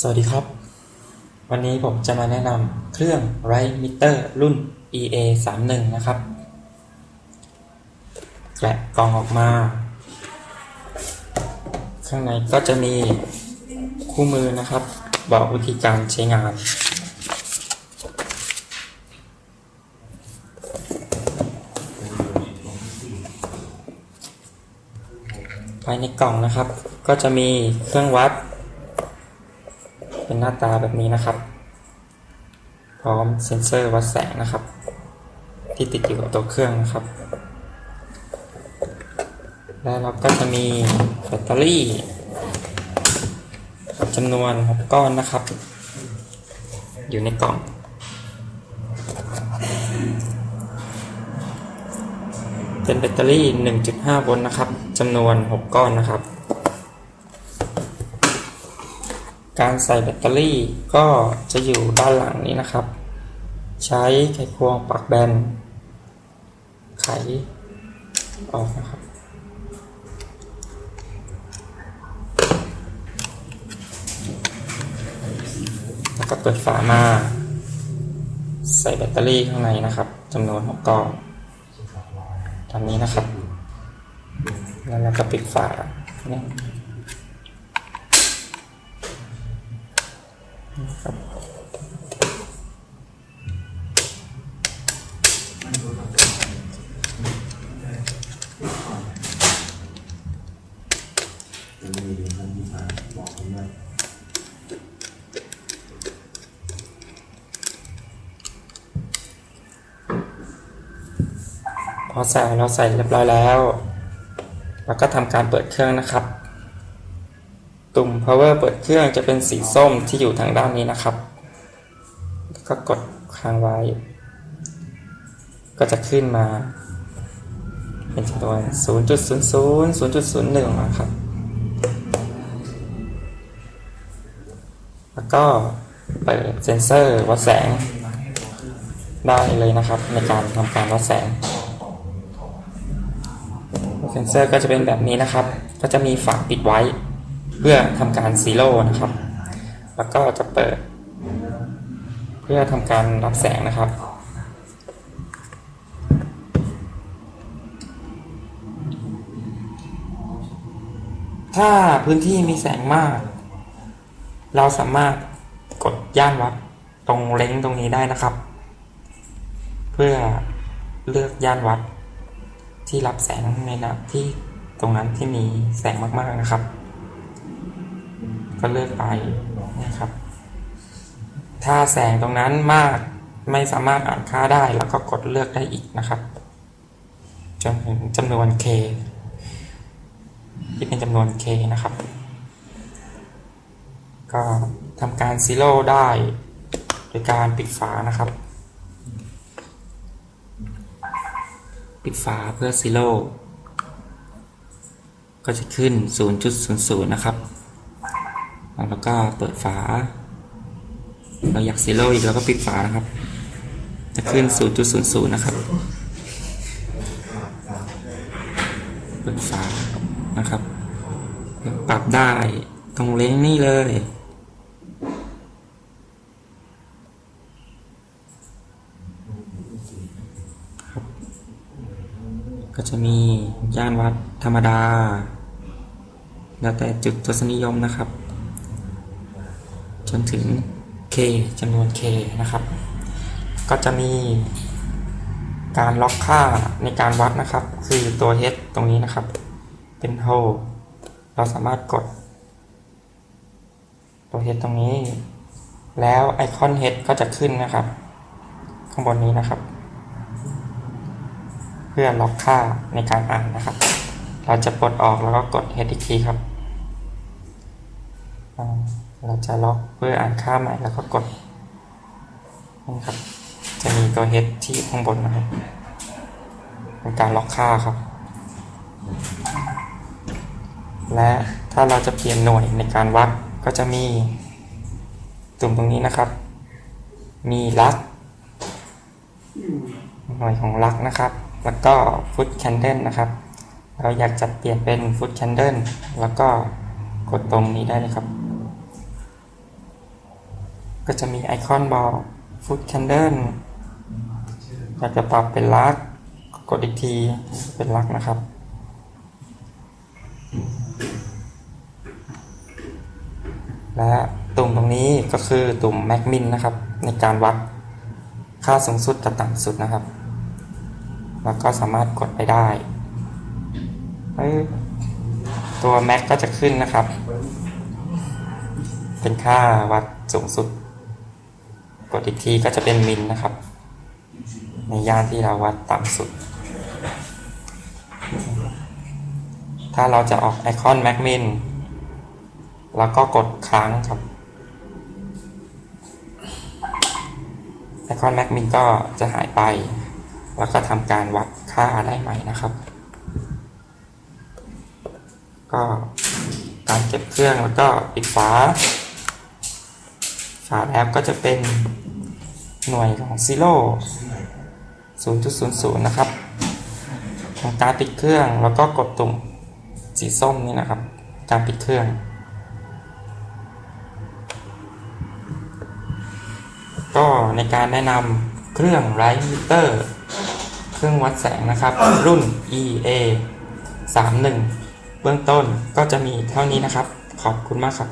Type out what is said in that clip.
สวัสดีครับ วันนี้ผมจะมาแนะนำเครื่องไรมิเตอร์รุ่น EA 3 1นะครับ แกะกล่องออกมา ข้างในก็จะมีคู่มือนะครับ บอกวิธีการใช้งาน ภายในกล่องนะครับ ก็จะมีเครื่องวัด เป็นหน้าตาแบบนี้นะครับ พร้อมเซ็นเซอร์วัดแสงนะครับ ที่ติดอยู่กับตัวเครื่องนะครับ แล้วเราก็จะมีแบตเตอรี่จำนวน6ก้อนนะครับ อยู่ในกล่องเป็นแบตเตอรี่ 1.5 โวลต์นะครับ จำนวน 6 ก้อนนะครับ การใส่แบตเตอรี่ก็จะอยู่ด้านหลังนี้นะครับ ใช้ไขควงปักแบน ไขออกนะครับ แล้วก็เปิดฝามา ใส่แบตเตอรี่ข้างในนะครับจำนวน6ก้อนตามนี้นะครับ แล้วเราก็ปิดฝาเนี่ย นะครับพอใส่เราใส่เรียบร้อยแล้วแล้วก็ทำการเปิดเครื่องนะครับ ตุ่ม power เปิดเครื่องจะเป็นสีส้มที่อยู่ทางด้านนี้นะครับแล้วก็กดค้างไว้ ก็จะขึ้นมา เป็นจำนวน 0.00 0.01นะครับ แล้วก็เปิดเซนเซอร์วัดแสงได้เลยนะครับ ในการทำการวัดแสงเซนเซอร์ก็จะเป็นแบบนี้นะครับ ก็จะมีฝาปิดไว้ เพื่อทำการซีโร่นะครับ แล้วก็จะเปิด เพื่อทำการรับแสงนะครับ ถ้าพื้นที่มีแสงมาก เราสามารถกดย่านวัดตรงเล้งตรงนี้ได้นะครับ เพื่อเลือกย่านวัดที่รับแสงในระดับที่ตรงนั้นที่มีแสงมากๆนะครับ ก็เลือกไปนะครับ ถ้าแสงตรงนั้นมากไม่สามารถอ่านค่าได้ แล้วก็กดเลือกได้อีกนะครับจนถึงจำนวน k ที่เป็นจำนวน k นะครับ ก็ทำการซีโร่ได้โดยการปิดฝานะครับ ปิดฝาเพื่อซีโร่ก็จะขึ้น 0.00 นะครับ แล้วก็เปิดฝา เราอยากซีโร่อีกเราก็ปิดฝานะครับ จะขึ้น 0.00 นะครับ เปิดฝานะครับ ปรับได้ตรงเล้งนี่เลยก็จะมีย่านวัดธรรมดา แล้วแต่จุดทศนิยมนะครับ นถึง K จำนวน K นะครับ ก็จะมีการล็อกค่าในการวัดนะครับ คือตัว H ตรงนี้นะครับ เป็น hold เราสามารถกด ตัว H ตรงนี้ แล้วไอคอน H ก็จะขึ้นนะครับ ข้างบนนี้นะครับ เพื่อล็อกค่าในการอ่านนะครับ เราจะปลดออกแล้วก็กด H อีกทีครับ เราจะล็อกเพื่ออ่านค่าใหม่แล้วก็กดนี่ครับ จะมีตัว H ที่ข้างบนนะครับเป็นการล็อกค่าครับ และถ้าเราจะเปลี่ยนหน่วยในการวัดก็จะมีตุ่มตรงนี้นะครับ มีลักหน่วยของลักนะครับ แล้วก็ฟุตแคนเดิลนะครับ เราอยากจะเปลี่ยนเป็นฟุตแคนเดิลแล้วก็กดตรงนี้ได้เลยครับ ก็จะมีไอคอนบอก Food Candle อยากจะปรับเป็นลักกดอีกทีเป็นลักนะครับ และตุ่มตรงนี้ก็คือตุ่มแมกมินนะครับ ในการวัดค่าสูงสุดกับต่ำสุดนะครับ แล้วก็สามารถกดไปได้ตัวแม็กก็จะขึ้นนะครับ เป็นค่าวัดสูงสุด อีกทีก็จะเป็นมิลนะครับ ในย่านที่เราวัดต่ำสุด ถ้าเราจะออกไอคอนแม็กมินแล้วก็กดค้างครับไอคอนแม็กมินก็จะหายไป แล้วก็ทำการวัดค่าได้ใหม่นะครับ ก็การเก็บเครื่องแล้วก็ปิดฝาฝาแอปก็จะเป็น หน่วยของซีโร่0.00 นะครับทำการปิดเครื่องแล้วก็กดตุ่มสีส้มนี่นะครับ การปิดเครื่องก็ในการแนะนำเครื่องไรมิเตอร์ เครื่องวัดแสงนะครับ รุ่น EA 31 เบื้องต้นก็จะมีเท่านี้นะครับ ขอบคุณมากครับ